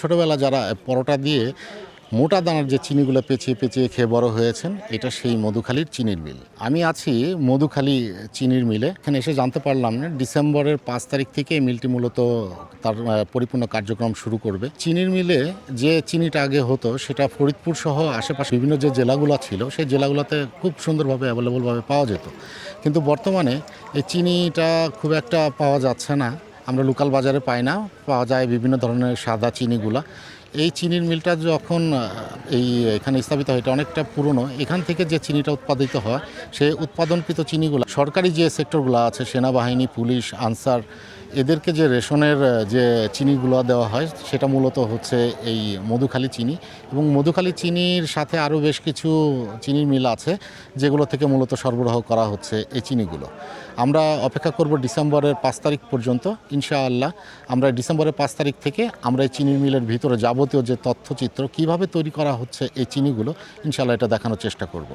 ছোটবেলা যারা পরোটা দিয়ে মোটা দানার যে চিনিগুলো পেঁচিয়ে পেঁচিয়ে খেয়ে বড় হয়েছেন, এটা সেই মধুখালীর চিনির মিল। আমি আছি মধুখালী চিনির মিলে। এখানে এসে জানতে পারলাম না, ডিসেম্বরের পাঁচ তারিখ থেকে এই মিলটি মূলত তার পরিপূর্ণ কার্যক্রম শুরু করবে। চিনির মিলে যে চিনিটা আগে হতো, সেটা ফরিদপুর সহ আশেপাশে বিভিন্ন যে জেলাগুলো ছিল, সেই জেলাগুলোতে খুব সুন্দরভাবে অ্যাভেলেবলভাবে পাওয়া যেত। কিন্তু বর্তমানে এই চিনিটা খুব একটা পাওয়া যাচ্ছে না। আমরা লোকাল বাজারে পাই না পাওয়া যায় বিভিন্ন ধরনের সাদা চিনিগুলা। এই চিনির মিলটা যখন এই এখানে স্থাপিত হয়, এটা অনেকটা পুরনো। এখান থেকে যে চিনিটা উৎপাদিত হয় সেই উৎপাদনকৃত চিনিগুলো, সরকারি যে সেক্টরগুলো আছে, সেনাবাহিনী, পুলিশ, আনসার, এদেরকে যে রেশনের যে চিনিগুলো দেওয়া হয়, সেটা মূলত হচ্ছে এই মধুখালী চিনি। এবং মধুখালী চিনির সাথে আরও বেশ কিছু চিনির মিল আছে, যেগুলো থেকে মূলত সরবরাহ করা হচ্ছে এই চিনিগুলো। আমরা অপেক্ষা করব ডিসেম্বরের পাঁচ তারিখ পর্যন্ত, ইনশাআল্লাহ। আমরা ডিসেম্বরের পাঁচ তারিখ থেকে আমরা এই চিনির মিলের ভিতরে যাবতীয় যে তথ্যচিত্র কীভাবে তৈরি করা হচ্ছে এই চিনিগুলো ইনশাল্লাহ এটা দেখানোর চেষ্টা করব।